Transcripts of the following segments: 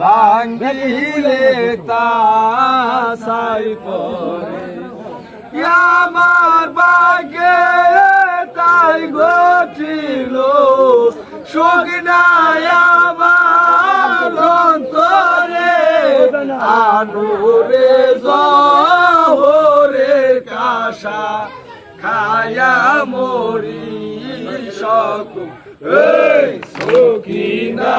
ভাঙ্গিলে তাসাই পরে। আমার বাগে তাই ঘটিল সুগনায় আমার অন্তরে। আনুরে জহরের কাশা খায়া মরি সক এই সকিনা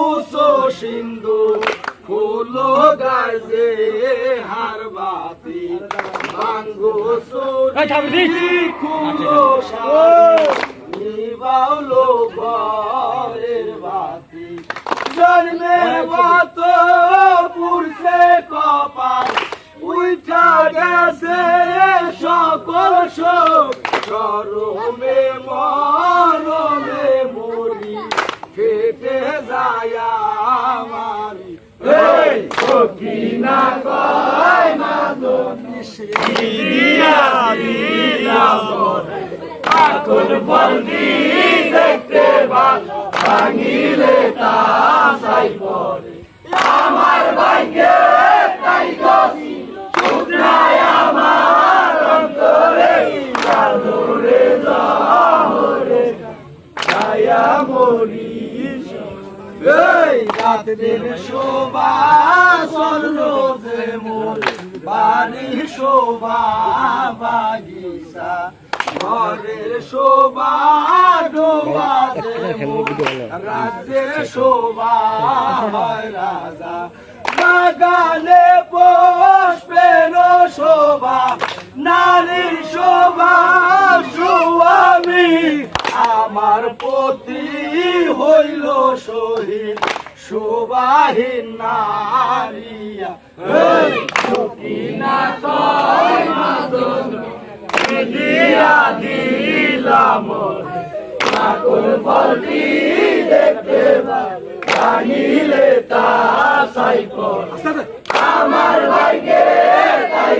সিন্ধু ফুলো গাজে হার বাতি ভাঙ্গো সুরি খুলো নিবাউলো ঘরের বাতি। জন্মের মত পুরছে কপাল উঠা গেছে সকল শোক চরমে মরমে মরি ফেটে যায় সকিনা কয় মাদন দিয়া দিলাম আকুল বলদি দেখতে ভাঙিলে তাসাই পরে। রাতের শোভা যে মোর বাড়ি শোভা, বাগিচা। ঘরের শোভা ডোবা যে মোর রাজ্যের শোভা হয় রাজা। বাগানে পুষ্পের শোভা, নারীর শোভা, সুয়ামী। আমার পতি হইল শহীদ শোভাহীন নারিয়া। সকিনা মাদন দিয়া দিলাম। ঠাকুর বলটি দেখতে ভাঙিলে তা সাই আমার ভাইকে তাই